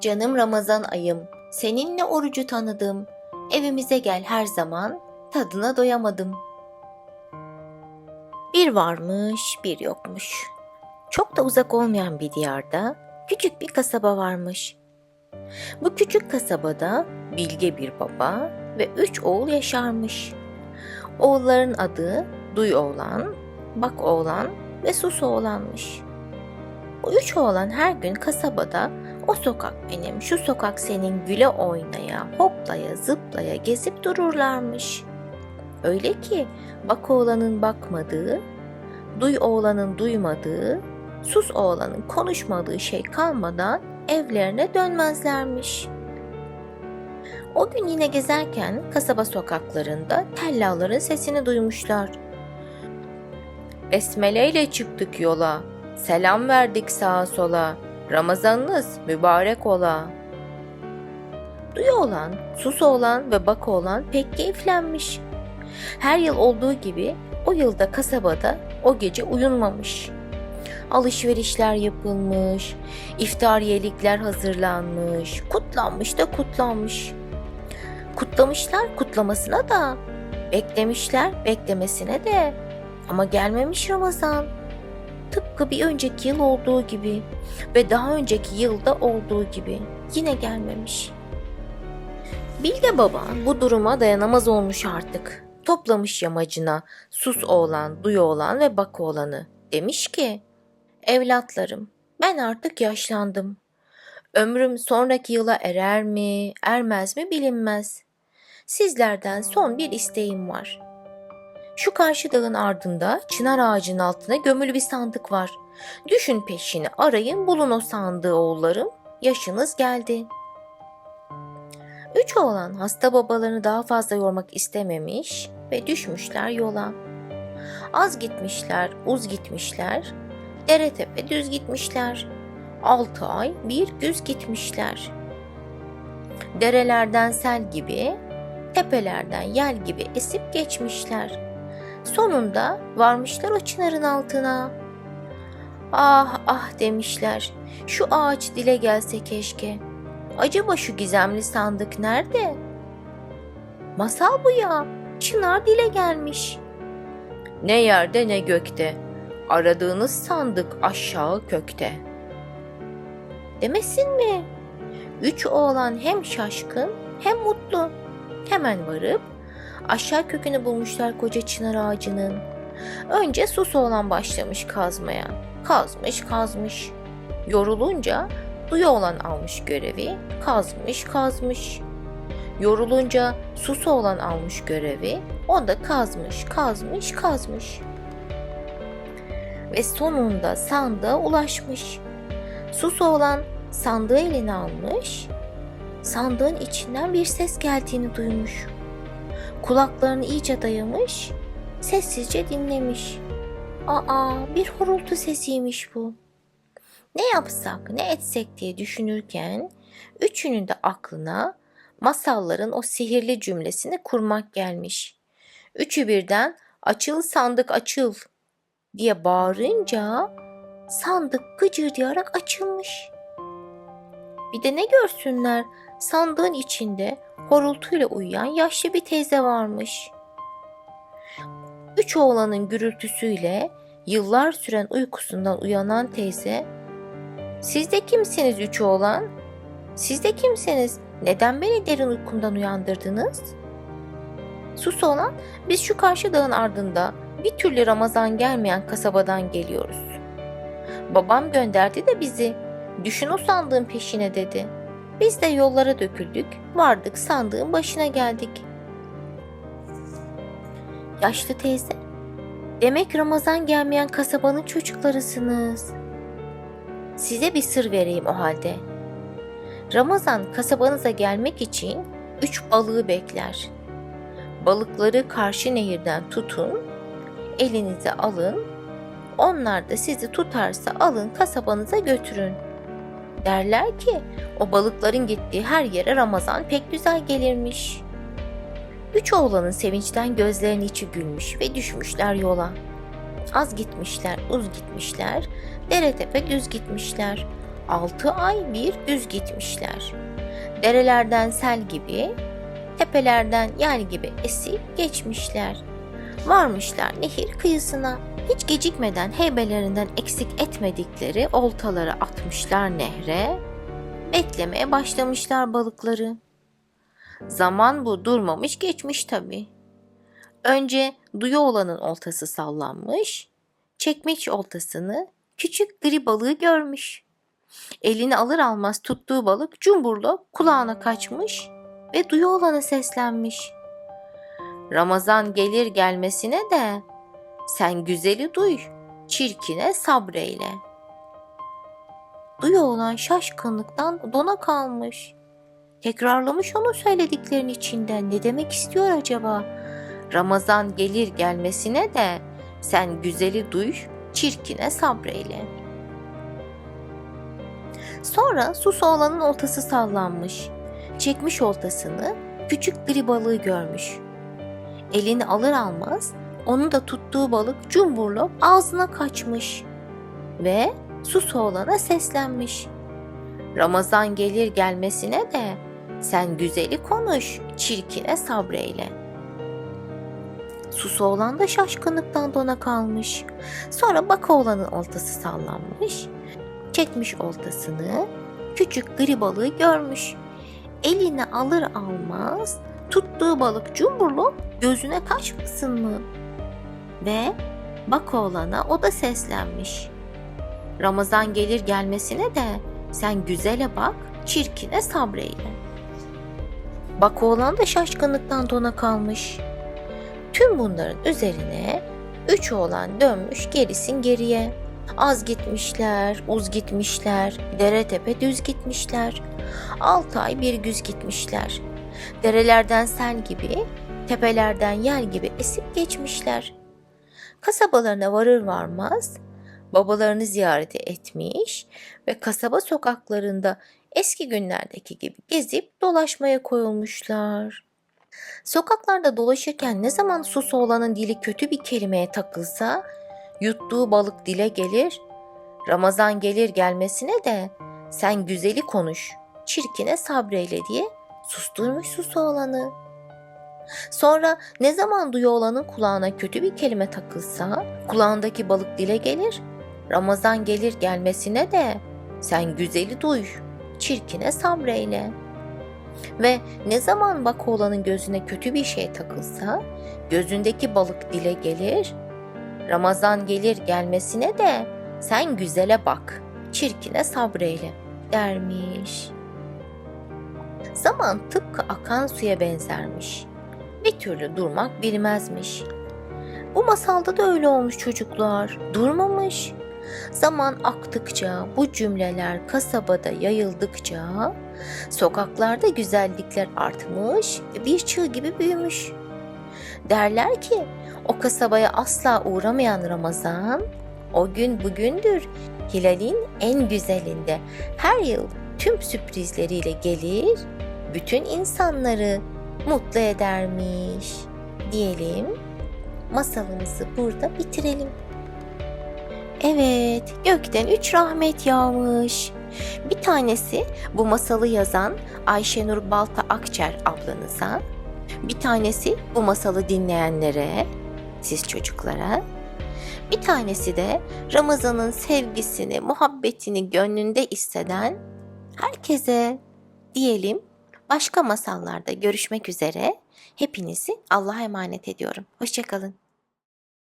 Canım Ramazan ayım, seninle orucu tanıdım. Evimize gel her zaman, tadına doyamadım. Bir varmış, bir yokmuş. Çok da uzak olmayan bir diyarda küçük bir kasaba varmış. Bu küçük kasabada bilge bir baba ve üç oğul yaşarmış. Oğulların adı Duy oğlan, Bak oğlan ve Sus oğlanmış. Bu üç oğlan her gün kasabada o sokak benim, şu sokak senin güle oynaya, hoplaya, zıplaya gezip dururlarmış. Öyle ki bak oğlanın bakmadığı, duy oğlanın duymadığı, sus oğlanın konuşmadığı şey kalmadan evlerine dönmezlermiş. O gün yine gezerken kasaba sokaklarında tellaların sesini duymuşlar. Besmele ile çıktık yola, selam verdik sağa sola, Ramazanınız mübarek ola. Duyu olan, sus olan ve bak olan pek keyiflenmiş. Her yıl olduğu gibi o yılda kasabada o gece uyunmamış. Alışverişler yapılmış, iftariyelikler hazırlanmış, kutlanmış da kutlanmış. Kutlamışlar kutlamasına da, beklemişler beklemesine de ama gelmemiş Ramazan. Tıpkı bir önceki yıl olduğu gibi ve daha önceki yılda olduğu gibi yine gelmemiş. Bilge baba bu duruma dayanamaz olmuş artık. Toplamış yamacına sus oğlan, duy oğlan ve bak oğlanı. Demiş ki, evlatlarım ben artık yaşlandım. Ömrüm sonraki yıla erer mi, ermez mi bilinmez. Sizlerden son bir isteğim var.'' Şu karşı dağın ardında çınar ağacının altına gömülü bir sandık var. Düşün peşini arayın bulun o sandığı oğullarım. Yaşınız geldi. Üç oğlan hasta babalarını daha fazla yormak istememiş ve düşmüşler yola. Az gitmişler, uz gitmişler, dere tepe düz gitmişler. Altı ay bir güz gitmişler. Derelerden sel gibi, tepelerden yel gibi esip geçmişler.'' Sonunda varmışlar o çınarın altına. Ah ah demişler. Şu ağaç dile gelse keşke. Acaba şu gizemli sandık nerede? Masal bu ya. Çınar dile gelmiş. Ne yerde ne gökte. Aradığınız sandık aşağı kökte. Demesin mi? Üç oğlan hem şaşkın hem mutlu. Hemen varıp aşağı kökünü bulmuşlar koca çınar ağacının. Önce sus olan başlamış kazmaya. Kazmış kazmış. Yorulunca duyu olan almış görevi. Kazmış kazmış. Yorulunca sus olan almış görevi. O da kazmış kazmış kazmış. Ve sonunda sandığa ulaşmış. Sus olan sandığı eline almış. Sandığın içinden bir ses geldiğini duymuş. Kulaklarını iyice dayamış, sessizce dinlemiş. Aa, bir horultu sesiymiş bu. Ne yapsak, ne etsek diye düşünürken üçünün de aklına masalların o sihirli cümlesini kurmak gelmiş. Üçü birden açıl sandık açıl diye bağırınca sandık gıcırdayarak açılmış. Bir de ne görsünler sandığın içinde horultuyla uyuyan yaşlı bir teyze varmış. Üç oğlanın gürültüsüyle yıllar süren uykusundan uyanan teyze, ''Siz de kimsiniz üç oğlan? Siz de kimsiniz? Neden beni derin uykumdan uyandırdınız?'' Sus olan, biz şu karşı dağın ardında bir türlü Ramazan gelmeyen kasabadan geliyoruz. Babam gönderdi de bizi. Düşün o sandığın peşine dedi.'' Biz de yollara döküldük, vardık sandığın başına geldik. Yaşlı teyze, demek Ramazan gelmeyen kasabanın çocuklarısınız. Size bir sır vereyim o halde. Ramazan kasabanıza gelmek için üç balığı bekler. Balıkları karşı nehirden tutun, elinize alın, onlar da sizi tutarsa alın kasabanıza götürün.'' Derler ki o balıkların gittiği her yere Ramazan pek güzel gelirmiş. Üç oğlanın sevinçten gözlerinin içi gülmüş ve düşmüşler yola. Az gitmişler, uz gitmişler, dere tepe düz gitmişler. altı ay bir düz gitmişler. Derelerden sel gibi, tepelerden yel gibi esip geçmişler. Varmışlar nehir kıyısına. Hiç gecikmeden heybelerinden eksik etmedikleri oltaları atmışlar nehre. Beklemeye başlamışlar balıkları. Zaman bu durmamış geçmiş tabii. Önce duyu olanın oltası sallanmış, çekmiş oltasını küçük gri balığı görmüş. Elini alır almaz tuttuğu balık cumburla kulağına kaçmış ve duyu olana seslenmiş. Ramazan gelir gelmesine de sen güzeli duy, çirkine sabreyle. Duyu olan şaşkınlıktan dona kalmış. Tekrarlamış onun söylediklerinin içinden ne demek istiyor acaba? Ramazan gelir gelmesine de sen güzeli duy, çirkine sabreyle. Sonra sus oğlanın oltası sallanmış. Çekmiş oltasını küçük gri balığı görmüş. Elini alır almaz onu da tuttuğu balık cumburlop ağzına kaçmış. Ve sus oğlana seslenmiş. Ramazan gelir gelmesine de sen güzeli konuş, çirkine sabreyle. Sus oğlan da şaşkınlıktan dona kalmış. Sonra bak oğlanın oltası sallanmış. Çekmiş oltasını, küçük gri balığı görmüş. Eline alır almaz tuttuğu balık cumburlu gözüne kaçmasın mı? Ve bak oğlana o da seslenmiş. Ramazan gelir gelmesine de sen güzele bak, çirkine sabreyle. Bak oğlan da şaşkınlıktan dona kalmış. Tüm bunların üzerine üç oğlan dönmüş gerisin geriye. Az gitmişler, uz gitmişler, dere tepe düz gitmişler. Altı ay bir güz gitmişler. Derelerden sel gibi, tepelerden yel gibi esip geçmişler. Kasabalarına varır varmaz babalarını ziyarete etmiş ve kasaba sokaklarında eski günlerdeki gibi gezip dolaşmaya koyulmuşlar. Sokaklarda dolaşırken ne zaman sus oğlanın dili kötü bir kelimeye takılsa yuttuğu balık dile gelir. Ramazan gelir gelmesine de sen güzeli konuş, çirkine sabreyle diye susturmuş sus oğlanı. Sonra ne zaman duyu olanın kulağına kötü bir kelime takılsa kulağındaki balık dile gelir. Ramazan gelir gelmesine de sen güzeli duy, çirkine sabreyle. Ve ne zaman bak oğlanın gözüne kötü bir şey takılsa gözündeki balık dile gelir. Ramazan gelir gelmesine de sen güzele bak, çirkine sabreyle dermiş. Zaman tıpkı akan suya benzermiş. Bir türlü durmak bilmezmiş. Bu masalda da öyle olmuş çocuklar. Durmamış. Zaman aktıkça, bu cümleler kasabada yayıldıkça sokaklarda güzellikler artmış ve bir çığ gibi büyümüş. Derler ki o kasabaya asla uğramayan Ramazan o gün bugündür hilalin en güzelinde her yıl tüm sürprizleriyle gelir, bütün insanları mutlu edermiş diyelim. Masalımızı burada bitirelim. Evet, gökten üç rahmet yağmış. Bir tanesi bu masalı yazan Ayşenur Balta Akçer ablanıza, bir tanesi bu masalı dinleyenlere, siz çocuklara, bir tanesi de Ramazan'ın sevgisini, muhabbetini gönlünde hisseden herkese diyelim. Başka masallarda görüşmek üzere. Hepinizi Allah'a emanet ediyorum. Hoşçakalın.